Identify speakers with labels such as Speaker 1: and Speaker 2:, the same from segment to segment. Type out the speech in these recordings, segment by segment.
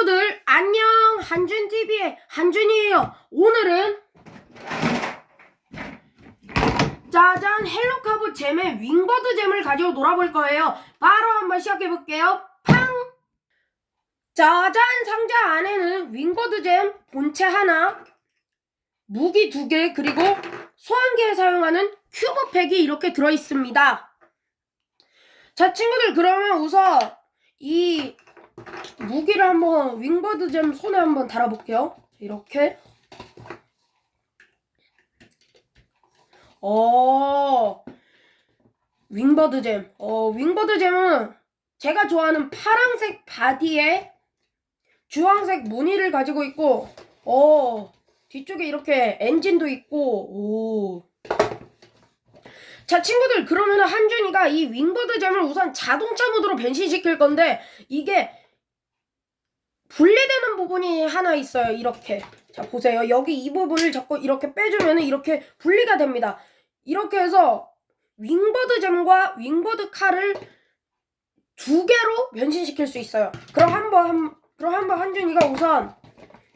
Speaker 1: 친구들 안녕! 한준TV의 한준이에요. 오늘은 짜잔 헬로카보 잼의 윙버드 잼을 가지고 놀아볼 거예요. 바로 한번 시작해 볼게요. 팡! 짜잔 상자 안에는 윙버드 잼 본체 하나 무기 두 개 그리고 소환기에 사용하는 큐브 팩이 이렇게 들어 있습니다. 자 친구들 그러면 우선 이 무기를 한번 윙버드 잼 손에 한번 달아볼게요. 이렇게. 어, 윙버드 잼. 어, 윙버드 잼은 제가 좋아하는 파랑색 바디에 주황색 무늬를 가지고 있고, 어, 뒤쪽에 이렇게 엔진도 있고, 오. 자, 친구들, 그러면 한준이가 이 윙버드 잼을 우선 자동차 모드로 변신시킬 건데, 이게 분리되는 부분이 하나 있어요. 이렇게. 자, 보세요. 여기 이 부분을 자꾸 이렇게 빼주면 이렇게 분리가 됩니다. 이렇게 해서 윙버드 잼과 윙버드 칼을 두 개로 변신시킬 수 있어요. 그럼 한번 한, 그럼 한번 한준이가 우선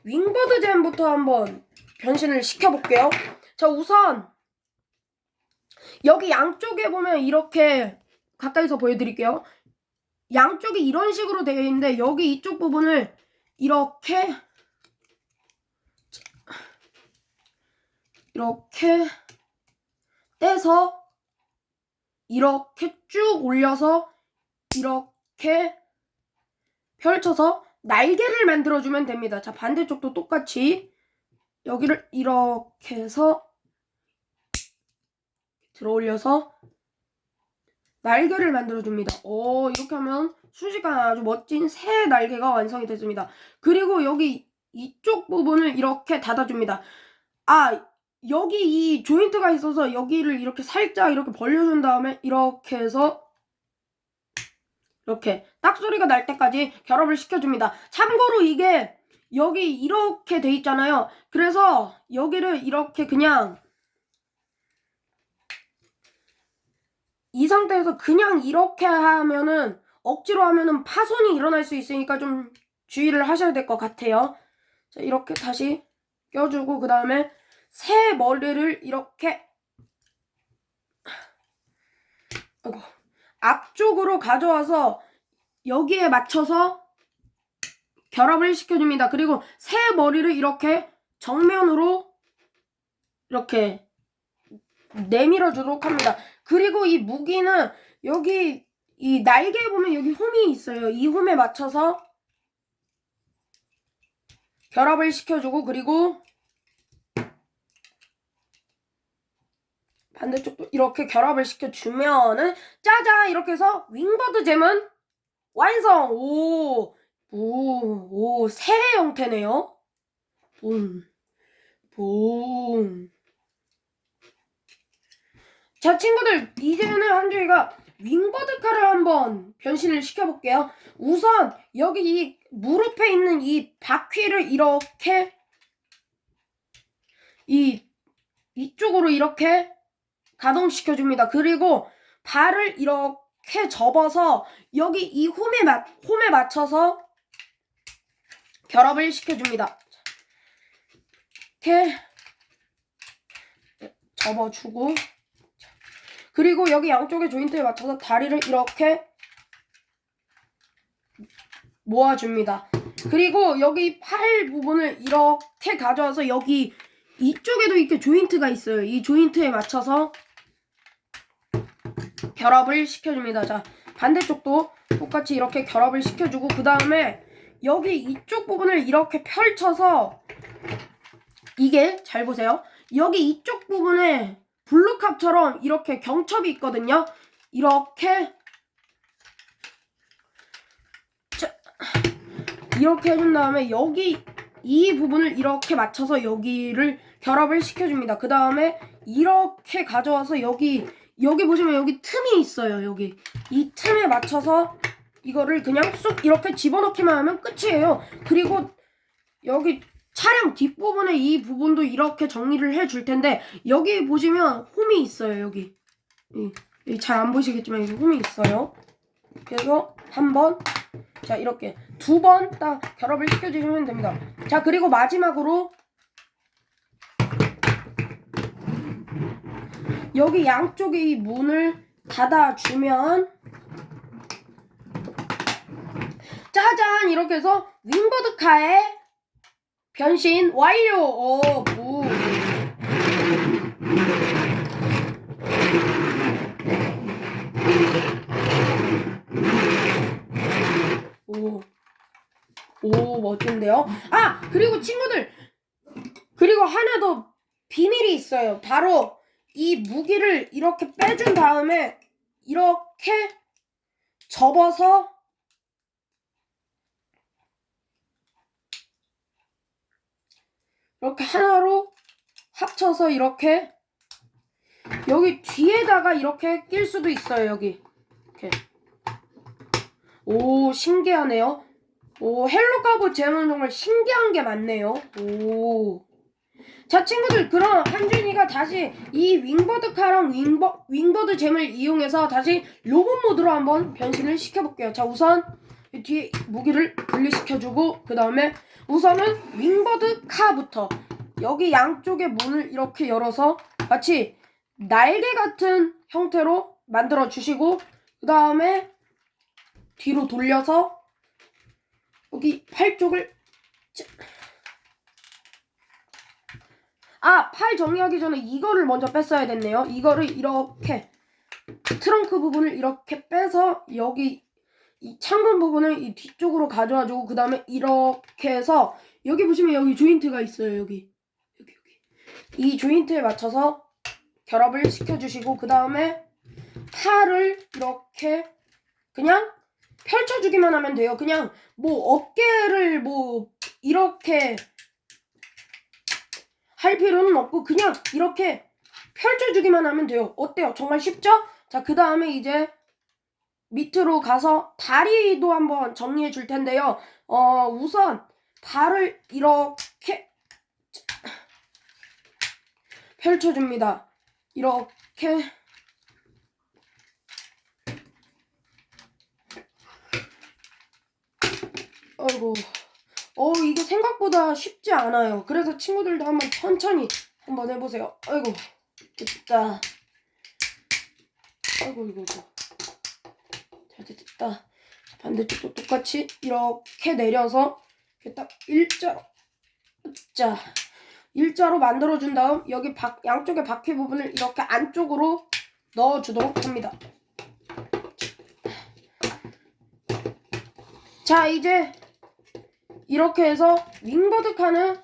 Speaker 1: 윙버드 잼부터 한번 변신을 시켜볼게요. 자, 우선 여기 양쪽에 보면 이렇게 가까이서 보여드릴게요. 양쪽이 이런 식으로 되어 있는데 여기 이쪽 부분을 이렇게 이렇게 떼서 이렇게 쭉 올려서 이렇게 펼쳐서 날개를 만들어주면 됩니다. 자, 반대쪽도 똑같이 여기를 이렇게 해서 들어 올려서 날개를 만들어줍니다. 오, 이렇게 하면 순식간에 아주 멋진 새 날개가 완성이 됐습니다. 그리고 여기 이쪽 부분을 이렇게 닫아줍니다. 아, 여기 이 조인트가 있어서 여기를 이렇게 살짝 이렇게 벌려준 다음에 이렇게 해서 이렇게 딱 소리가 날 때까지 결합을 시켜줍니다. 참고로 이게 여기 이렇게 돼 있잖아요. 그래서 여기를 이렇게 그냥 이 상태에서 그냥 이렇게 하면은 억지로 하면은 파손이 일어날 수 있으니까 좀 주의를 하셔야 될 것 같아요. 자, 이렇게 다시 껴주고 그 다음에 새 머리를 이렇게 아이고, 앞쪽으로 가져와서 여기에 맞춰서 결합을 시켜줍니다. 그리고 새 머리를 이렇게 정면으로 이렇게 내밀어 주도록 합니다. 그리고 이 무기는 여기 이 날개에 보면 여기 홈이 있어요. 이 홈에 맞춰서 결합을 시켜주고 그리고 반대쪽도 이렇게 결합을 시켜주면은 짜잔 이렇게 해서 윙버드 잼은 완성! 오, 오, 오, 새 형태네요. 붐, 붐. 자, 친구들, 이제는 한주이가 윙버드 칼을 한번 변신을 시켜볼게요. 우선, 여기 이 무릎에 있는 이 바퀴를 이렇게, 이, 이쪽으로 이렇게 가동시켜 줍니다. 그리고 발을 이렇게 접어서 여기 이 홈에, 맞, 홈에 맞춰서 결합을 시켜 줍니다. 이렇게 접어주고 그리고 여기 양쪽의 조인트에 맞춰서 다리를 이렇게 모아줍니다. 그리고 여기 팔 부분을 이렇게 가져와서 여기 이쪽에도 이렇게 조인트가 있어요. 이 조인트에 맞춰서 결합을 시켜줍니다. 자, 반대쪽도 똑같이 이렇게 결합을 시켜주고 그 다음에 여기 이쪽 부분을 이렇게 펼쳐서 이게 잘 보세요. 여기 이쪽 부분에 블루캅처럼 이렇게 경첩이 있거든요. 이렇게 자, 이렇게 해준 다음에 여기 이 부분을 이렇게 맞춰서 여기를 결합을 시켜줍니다. 그 다음에 이렇게 가져와서 여기 여기 보시면 여기 틈이 있어요. 여기 이 틈에 맞춰서 이거를 그냥 쑥 이렇게 집어넣기만 하면 끝이에요. 그리고 여기 차량 뒷부분에 이 부분도 이렇게 정리를 해 줄 텐데 여기 보시면 홈이 있어요 여기. 잘 안 보이시겠지만 여기 홈이 있어요. 그래서 한번 자 이렇게 두 번 딱 결합을 시켜주시면 됩니다. 자 그리고 마지막으로 여기 양쪽에 이 문을 닫아주면 짜잔! 이렇게 해서 윙버드카의 변신 완료. 오, 무. 오. 오, 멋진데요? 아, 그리고 친구들. 그리고 하나 더 비밀이 있어요. 바로 이 무기를 이렇게 빼준 다음에 이렇게 접어서 이렇게 하나로 합쳐서 이렇게 여기 뒤에다가 이렇게 낄 수도 있어요. 여기 이렇게 오 신기하네요. 오 헬로카보 제목은 정말 신기한 게 많네요. 오. 자 친구들 그럼 한준이가 다시 이 윙버드 카랑 윙버, 윙버드 잼을 이용해서 다시 로봇 모드로 한번 변신을 시켜볼게요. 자 우선 이 뒤에 무기를 분리시켜주고 그 다음에 우선은 윙버드 카부터 여기 양쪽에 문을 이렇게 열어서 마치 날개 같은 형태로 만들어 주시고 그 다음에 뒤로 돌려서 여기 팔 쪽을 아, 팔 정리하기 전에 이거를 먼저 뺐어야 됐네요. 이거를 이렇게 트렁크 부분을 이렇게 빼서 여기 이 창문 부분을 이 뒤쪽으로 가져와 주고 그 다음에 이렇게 해서 여기 보시면 여기 조인트가 있어요. 여기 여기 여기 이 조인트에 맞춰서 결합을 시켜주시고 그 다음에 팔을 이렇게 그냥 펼쳐주기만 하면 돼요. 그냥 뭐 어깨를 뭐 이렇게 할 필요는 없고 그냥 이렇게 펼쳐주기만 하면 돼요. 어때요? 정말 쉽죠? 자, 그 다음에 이제 밑으로 가서 다리도 한번 정리해 줄 텐데요. 어, 우선 발을 이렇게 펼쳐줍니다. 이렇게 아이고 어 이게 생각보다 쉽지 않아요. 그래서 친구들도 한번 천천히 한번 해보세요. 아이고 됐다. 아이고 이거 이거 자 됐다. 반대쪽도 똑같이 이렇게 내려서 이렇게 딱 일자로 자 일자로 만들어준 다음 여기 바, 양쪽의 바퀴 부분을 이렇게 안쪽으로 넣어주도록 합니다. 자 이제 이렇게 해서 윙버드 칸은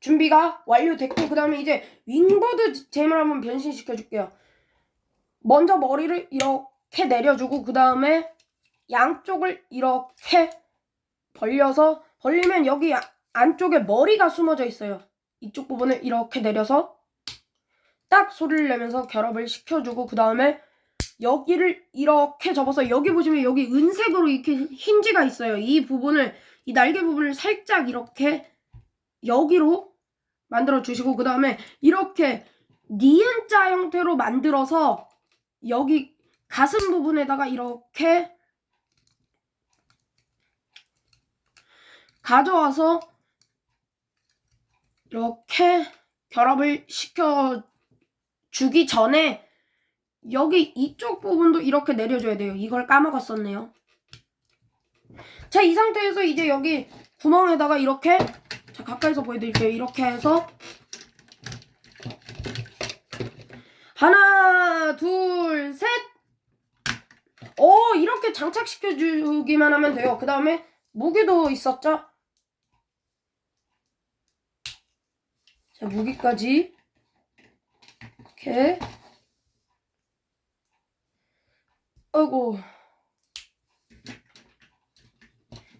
Speaker 1: 준비가 완료됐고 그 다음에 이제 윙버드 잼을 한번 변신시켜 줄게요. 먼저 머리를 이렇게 내려주고 그 다음에 양쪽을 이렇게 벌려서 벌리면 여기 아- 안쪽에 머리가 숨어져 있어요. 이쪽 부분을 이렇게 내려서 딱 소리를 내면서 결합을 시켜주고 그 다음에 여기를 이렇게 접어서 여기 보시면 여기 은색으로 이렇게 힌지가 있어요. 이 부분을 이 날개 부분을 살짝 이렇게 여기로 만들어 주시고 그 다음에 이렇게 니은자 형태로 만들어서 여기 가슴 부분에다가 이렇게 가져와서 이렇게 결합을 시켜 주기 전에 여기 이쪽 부분도 이렇게 내려줘야 돼요. 이걸 까먹었었네요. 자, 이 상태에서 이제 여기 구멍에다가 이렇게 자, 가까이서 보여드릴게요. 이렇게 해서 하나, 둘, 셋. 오, 이렇게 장착시켜 주기만 하면 돼요. 그 다음에 무기도 있었죠? 자, 무기까지 이렇게 아이고.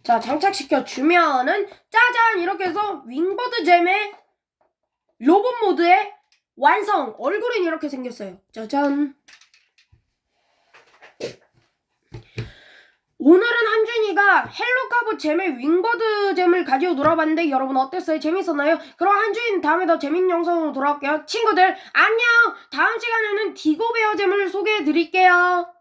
Speaker 1: 자, 장착시켜 주면은 짜잔 이렇게 해서 윙버드 잼의 로봇 모드의 완성. 얼굴은 이렇게 생겼어요. 짜잔. 오늘은 한준이가 헬로카보 잼의 윙버드 잼을 가지고 놀아봤는데 여러분 어땠어요? 재밌었나요? 그럼 한준이는 다음에 더 재밌는 영상으로 돌아올게요. 친구들 안녕! 다음 시간에는 디고베어 잼을 소개해드릴게요.